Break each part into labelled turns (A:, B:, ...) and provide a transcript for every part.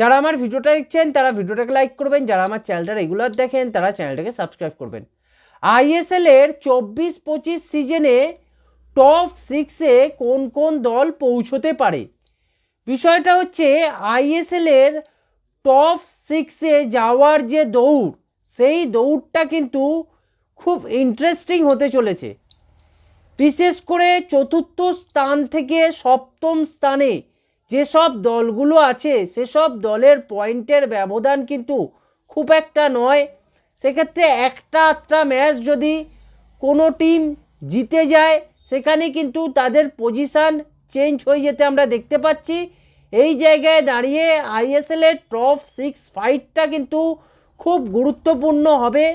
A: যারা আমার ভিডিওটা দেখছেন, তারা ভিডিওটাকে লাইক করবেন। যারা আমার চ্যানেলটা রেগুলার দেখেন, তারা চ্যানেলটাকে সাবস্ক্রাইব করবেন। আইএসএল এর চব্বিশ পঁচিশ সিজনে টপ সিক্সে কোন কোন দল পৌঁছতে পারে? বিষয়টা হচ্ছে আইএসএল এর টপ সিক্সে যাওয়ার যে দৌড়, সেই দৌড়টা কিন্তু খুব ইন্টারেস্টিং হতে চলেছে। বিশেষ করে চতুর্থ স্থান থেকে সপ্তম স্থানে যেসব দলগুলো আছে সেসব দলের পয়েন্টের ব্যবধান কিন্তু খুব একটা নয়। সেক্ষেত্রে একটা আটটা ম্যাচ যদি কোনো টিম জিতে যায়, সেখানে কিন্তু তাদের পজিশান চেঞ্জ হয়ে যেতে আমরা দেখতে পাচ্ছি। এই জায়গায় দাঁড়িয়ে আইএসএলের টপ সিক্স ফাইটটা কিন্তু খুব গুরুত্বপূর্ণ হবে।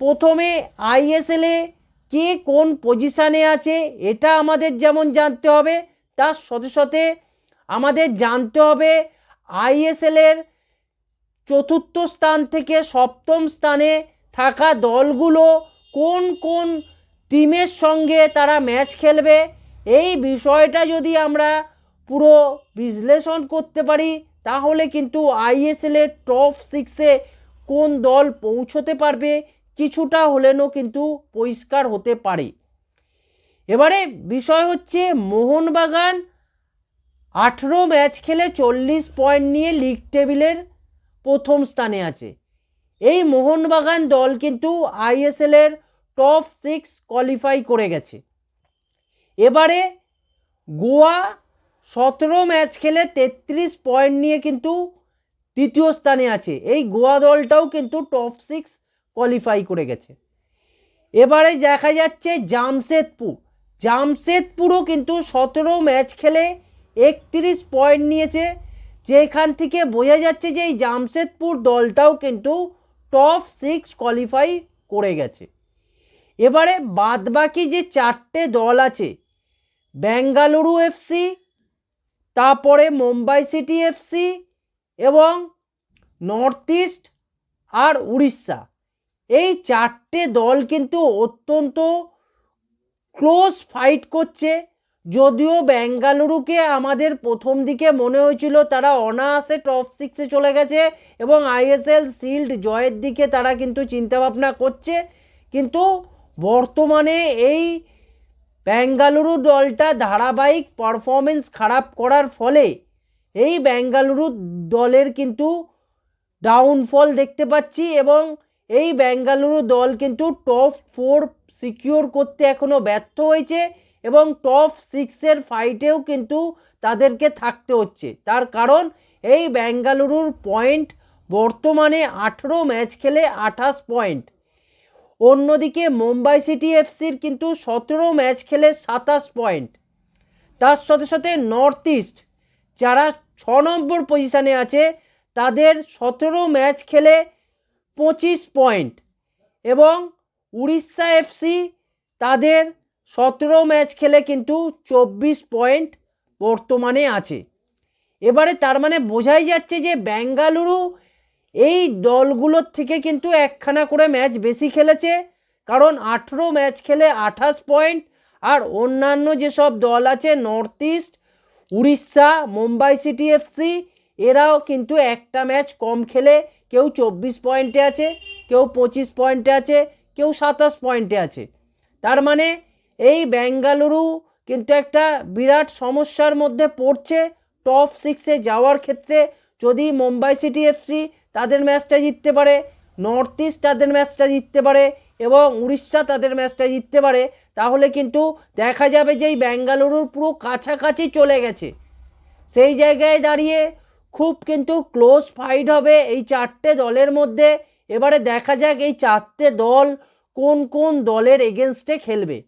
A: প্রথমে আইএসএলে কে কোন পজিশানে আছে, এটা আমাদের যেমন জানতে হবে, তার সাথে সাথে আমাদের জানতে হবে আইএসএলের চতুর্থ স্থান থেকে সপ্তম স্থানে থাকা দলগুলো কোন কোন টিমের সঙ্গে তারা ম্যাচ খেলবে? এই বিষয়টা যদি আমরা পুরো বিশ্লেষণ করতে পারি, তাহলে কিন্তু আইএসএলের টপ সিক্সে কোন দল পৌঁছতে পারবে কিছুটা হলেনও কিন্তু পরিষ্কার হতে পারে। এবারে বিষয় হচ্ছে মোহনবাগান আঠেরো ম্যাচ খেলে চল্লিশ পয়েন্ট নিয়ে লিগ টেবিলের প্রথম স্থানে আছে। এই মোহনবাগান দল কিন্তু আইএসএলের টপ সিক্স কোয়ালিফাই করে গেছে। এবারে গোয়া সতেরো ম্যাচ খেলে তেত্রিশ পয়েন্ট নিয়ে কিন্তু তৃতীয় স্থানে আছে। এই গোয়া দলটাও কিন্তু টপ সিক্স কোয়ালিফাই করে গেছে। এবারে দেখা যাচ্ছে জামশেদপুর। জামশেদপুরও কিন্তু সতেরো ম্যাচ খেলে একত্রিশ পয়েন্ট নিয়েছে। যেখান থেকে বোঝা যাচ্ছে যে এই জামশেদপুর দলটাও কিন্তু টপ সিক্স কোয়ালিফাই করে গেছে। এবারে বাদবাকি যে চারটে দল আছে, বেঙ্গালুরু এফসি তারপরে মুম্বাই সিটি এফসি এবং নর্থ ইস্ট আর উড়িষ্যা। এই চারটে দল কিন্তু অত্যন্ত ক্লোজ ফাইট করছে। যদিও বেঙ্গালুরুকে আমাদের প্রথম দিকে মনে হয়েছিল তারা অনায়াসে টপ সিক্সে চলে গেছে এবং আইএসএল শিল্ড জয়ের দিকে তারা কিন্তু চিন্তাভাবনা করছে। কিন্তু বর্তমানে এই বেঙ্গালুরু দলটা ধারাবাহিক পারফরমেন্স খারাপ করার ফলে এই বেঙ্গালুরু দলের কিন্তু ডাউনফল দেখতে পাচ্ছি এবং এই বেঙ্গালুরু দল কিন্তু টপ ফোর সিকিওর করতে এখনও ব্যর্থ হয়েছে। এবং টপ সিক্সের ফাইটেও কিন্তু তাদেরকে থাকতে হচ্ছে। তার কারণ এই বেঙ্গালুরুর পয়েন্ট বর্তমানে আঠেরো ম্যাচ খেলে আঠাশ পয়েন্ট অন্যদিকে মুম্বাই সিটি এফসির কিন্তু সতেরো ম্যাচ খেলে সাতাশ পয়েন্ট তার সাথে সাথে নর্থ ইস্ট যারা ছ নম্বর পজিশানে আছে, তাদের সতেরো ম্যাচ খেলে পঁচিশ পয়েন্ট এবং উড়িষ্যা এফসি তাদের সতেরো ম্যাচ খেলে কিন্তু চব্বিশ পয়েন্ট বর্তমানে আছে। এবারে তার মানে বোঝাই যাচ্ছে যে বেঙ্গালুরু এই দলগুলোর থেকে কিন্তু একখানা করে ম্যাচ বেশি খেলেছে, কারণ আঠেরো ম্যাচ খেলে আঠাশ পয়েন্ট আর অন্যান্য যেসব দল আছে, north east, Odisha, Mumbai city FC এরাও কিন্তু একটা ম্যাচ কম খেলে, কেউ চব্বিশ পয়েন্টে আছে, কেউ পঁচিশ পয়েন্টে আছে, কেউ সাতাশ পয়েন্টে আছে। তার মানে এই বেঙ্গালুরু কিন্তু একটা বিরাট সমস্যার মধ্যে পড়ছে। টপ সিক্সে যাওয়ার ক্ষেত্রে যদি মুম্বাই সিটি এফসি তাদের ম্যাচটা জিততে পারে নর্থ ইস্ট তাদের ম্যাচটা জিততে পারে এবং উড়িষ্যা তাদের ম্যাচটা জিততে পারে, তাহলে কিন্তু দেখা যাবে যে এই বেঙ্গালুরুর পুরো কাছাকাছি চলে গেছে। সেই জায়গায় দাঁড়িয়ে খুব কিন্তু ক্লোজ ফাইট হবে এই চারটে দলের মধ্যে। এবারে দেখা যাক এই চারটে দল কোন কোন দলের এগেনস্টে খেলবে।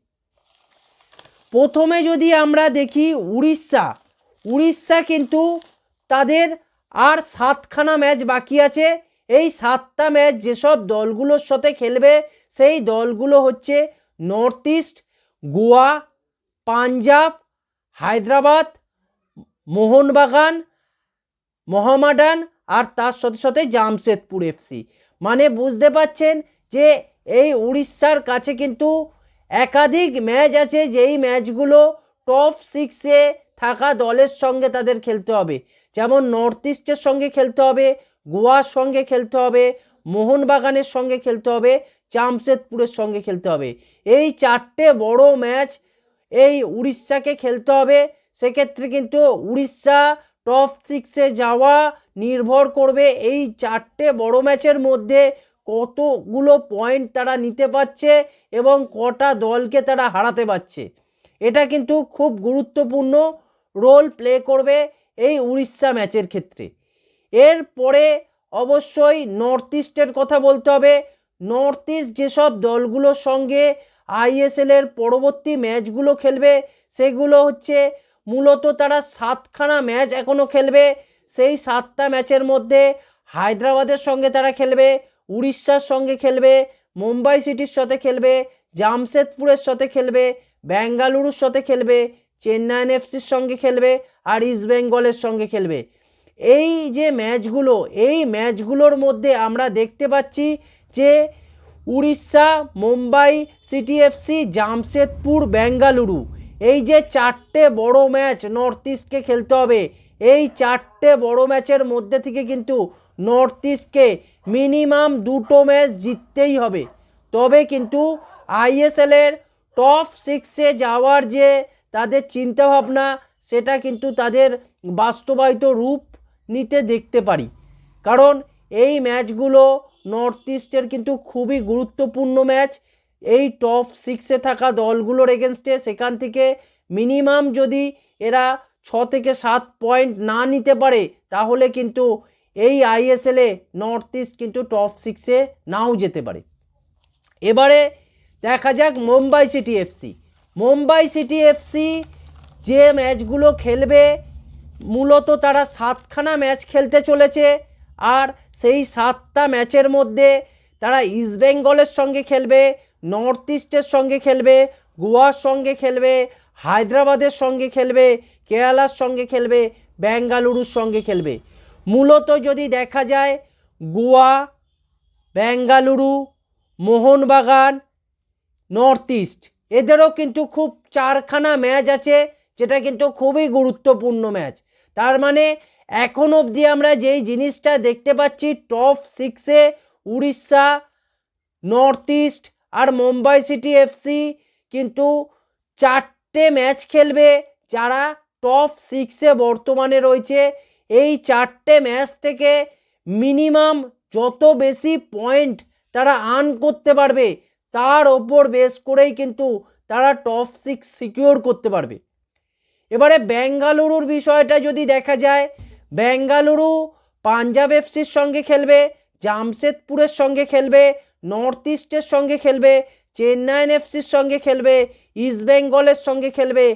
A: প্রথমে যদি আমরা দেখি উড়িষ্যা উড়িষ্যা কিন্তু তাদের আর সাতখানা ম্যাচ বাকি আছে। এই সাতটা ম্যাচ যেসব দলগুলোর সাথে খেলবে, সেই দলগুলো হচ্ছে নর্থ ইস্ট, গোয়া, পাঞ্জাব, হায়দ্রাবাদ, মোহনবাগান, মোহামেডান আর তার সাথে সাথে জামশেদপুর এফসি মানে বুঝতে পাচ্ছেন যে এই উড়িষ্যার কাছে কিন্তু একাধিক ম্যাচ আছে যেই ম্যাচগুলো টপ সিক্সে থাকা দলের সঙ্গে তাদের খেলতে হবে। যেমন নর্থ ইস্টের সঙ্গে খেলতে হবে, গোয়ার সঙ্গে খেলতে হবে, মোহনবাগানের সঙ্গে খেলতে হবে, জামশেদপুরের সঙ্গে খেলতে হবে। এই চারটে বড় ম্যাচ এই উড়িষ্যাকে খেলতে হবে। সেক্ষেত্রে কিন্তু উড়িষ্যা টপ সিক্সে যাওয়া নির্ভর করবে এই চারটে বড় ম্যাচের মধ্যে কতগুলো পয়েন্ট তারা নিতে পারছে এবং কটা দলকে তারা হারাতে পারছে। এটা কিন্তু খুব গুরুত্বপূর্ণ রোল প্লে করবে এই উড়িষ্যা ম্যাচের ক্ষেত্রে। এরপরে অবশ্যই নর্থ ইস্টের কথা বলতে হবে। নর্থ ইস্ট যেসব দলগুলোর সঙ্গে আইএসএল এর পরবর্তী ম্যাচগুলো খেলবে, সেগুলো হচ্ছে মূলত তারা সাতখানা ম্যাচ এখনও খেলবে। সেই সাতটা ম্যাচের মধ্যে হায়দ্রাবাদের সঙ্গে তারা খেলবে উড়িষ্যার সঙ্গে খেলবে, মুম্বাই সিটির সাথে খেলবে, জামশেদপুরের সাথে খেলবে, বেঙ্গালুরুর সাথে খেলবে চেন্নাইন এফসির সঙ্গে খেলবে আর ইস্ট বেঙ্গলের সঙ্গে খেলবে। এই যে ম্যাচগুলো, এই ম্যাচগুলোর মধ্যে আমরা দেখতে পাচ্ছি যে উড়িষ্যা, মুম্বাই, সিটি এফসি, জামশেদপুর, বেঙ্গালুরু এই যে চারটে বড় ম্যাচ নর্থ ইস্টকে খেলতে হবে, এই চারটে বড় ম্যাচের মধ্যে থেকে কিন্তু নর্থ ইস্টকে মিনিমাম দুটো ম্যাচ জিততেই হবে। তবে কিন্তু আইএসএলের টপ সিক্সে যাওয়ার যে তাদের চিন্তাভাবনা, সেটা কিন্তু তাদের বাস্তবায়িত রূপ নিতে দেখতে পারি। কারণ এই ম্যাচগুলো নর্থ ইস্টের কিন্তু খুবই গুরুত্বপূর্ণ ম্যাচ এই টপ সিক্সে থাকা দলগুলোর এগেনস্টে সেখান থেকে মিনিমাম যদি এরা ছ থেকে সাত পয়েন্ট না নিতে পারে, তাহলে কিন্তু এই আইএসএলে নর্থ ইস্ট কিন্তু টপ সিক্সে নাও যেতে পারে। এবারে দেখা যাক Mumbai city FC Mumbai city FC যে ম্যাচগুলো খেলবে, মূলত তারা সাতখানা ম্যাচ খেলতে চলেছে আর সেই সাতটা ম্যাচের মধ্যে তারা ইস্টবেঙ্গলের সঙ্গে খেলবে নর্থ ইস্টের সঙ্গে খেলবে গোয়ার সঙ্গে খেলবে, হায়দ্রাবাদের সঙ্গে খেলবে কেরালার সঙ্গে খেলবে বেঙ্গালুরুর সঙ্গে খেলবে। মূলত যদি দেখা যায় গোয়া বেঙ্গালুরু মোহনবাগান নর্থ ইস্ট এদেরও কিন্তু খুব চারখানা ম্যাচ আছে, যেটা কিন্তু খুবই গুরুত্বপূর্ণ ম্যাচ তার মানে এখন অবধি আমরা যেই জিনিসটা দেখতে পাচ্ছি টপ সিক্সে উড়িষ্যা নর্থ ইস্ট আর মুম্বাই সিটি এফসি কিন্তু চারটে ম্যাচ খেলবে যারা টপ সিক্সে বর্তমানে রয়েছে। এই চারটে ম্যাচ থেকে মিনিমাম যত বেশি পয়েন্ট তারা আর্ন করতে পারবে, তার ওপর বেস করেই কিন্তু তারা টপ সিক্স সিকিওর করতে পারবে। এবারে বেঙ্গালুরুর বিষয়টা যদি দেখা যায়, বেঙ্গালুরু পাঞ্জাব এফসির সঙ্গে খেলবে, জামশেদপুরের সঙ্গে খেলবে নর্থ ইস্টের সঙ্গে খেলবে চেন্নাইন এফসির সঙ্গে খেলবে ইস্ট বেঙ্গলের সঙ্গে খেলবে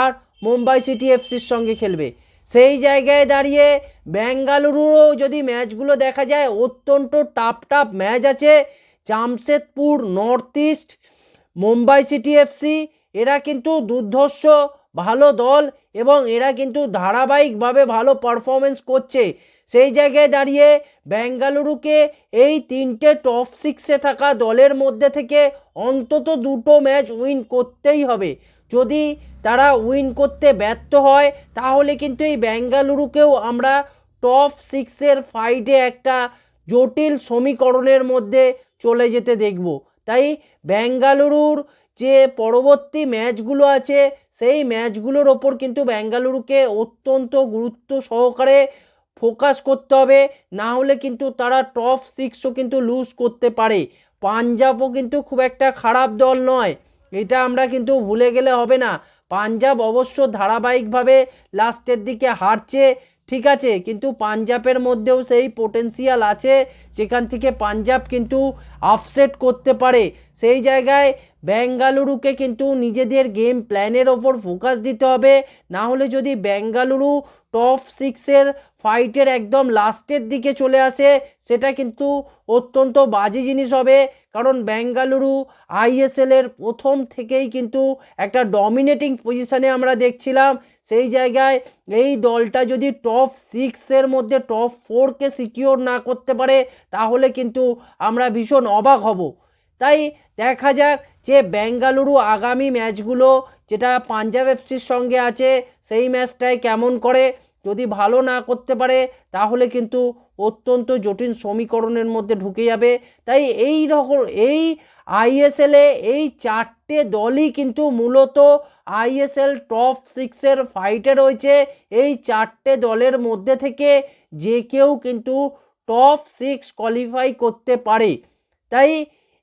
A: আর মুম্বাই সিটি এফসির সঙ্গে খেলবে। সেই জায়গায় দাঁড়িয়ে বেঙ্গালুরুরও যদি ম্যাচগুলো দেখা যায়, অত্যন্ত টাফ টাফ ম্যাচ আছে। Jamshedpur north east Mumbai city FC এরা কিন্তু দুর্ধর্ষ। ভালো দল এবং এরা কিন্তু ধারাবাহিকভাবে ভালো পারফরমেন্স করছে। সেই জায়গায় দাঁড়িয়ে বেঙ্গালুরুকে এই তিনটে টপ সিক্সে থাকা দলের মধ্যে থেকে অন্তত দুটো ম্যাচ উইন করতেই হবে। যদি তারা উইন করতে ব্যর্থ হয়, তাহলে কিন্তু এই বেঙ্গালুরুকেও আমরা টপ সিক্সের ফাইটে একটা জটিল সমীকরণের মধ্যে চলে যেতে দেখব। তাই বেঙ্গালুরুর যে পরবর্তী ম্যাচগুলো আছে সেই ম্যাচগুলোর ওপর কিন্তু বেঙ্গালুরুকে অত্যন্ত গুরুত্ব সহকারে ফোকাস করতে হবে। না হলে কিন্তু তারা টপ সিক্সও কিন্তু লুজ করতে পারে। পাঞ্জাবও কিন্তু খুব একটা খারাপ দল নয়। এটা আমরা কিন্তু ভুলে গেলে হবে না। পাঞ্জাব অবশ্য ধারাবাহিকভাবে লাস্টের দিকে হারছে। ঠিক আছে, কিন্তু পাঞ্জাবের মধ্যেও সেই পোটেন্সিয়াল আছে, যেখান থেকে পাঞ্জাব কিন্তু আপসেট করতে পারে। সেই জায়গায় বেঙ্গালুরুকে কিন্তু নিজেদের গেম প্ল্যানের ওপর ফোকাস দিতে হবে। না হলে যদি বেঙ্গালুরু টপ সিক্সের ফাইটের একদম লাস্টের দিকে চলে আসে। সেটা কিন্তু অত্যন্ত বাজে জিনিস হবে, কারণ বেঙ্গালুরু আইএসএলের প্রথম থেকেই কিন্তু একটা ডমিনেটিং পজিশানে আমরা দেখছিলাম। সেই জায়গায় এই দলটা যদি টপ সিক্সের মধ্যে টপ ফোরকে সিকিওর না করতে পারে, তাহলে কিন্তু আমরা ভীষণ অবাক হব। তাই দেখা যাক যে বেঙ্গালুরু আগামী ম্যাচগুলো, যেটা পাঞ্জাব এফসির সঙ্গে আছে, সেই ম্যাচটায় কেমন করে? যদি ভালো না করতে পারে, তাহলে কিন্তু অত্যন্ত জটিল সমীকরণের মধ্যে ঢুকে যাবে। তাই এই রকম, এই আইএসএলে এই চারটে দলই কিন্তু মূলত আইএসএল টপ সিক্সের ফাইটে রয়েছে। এই চারটে দলের মধ্যে থেকে যে কেউ কিন্তু টপ সিক্স কোয়ালিফাই করতে পারে। তাই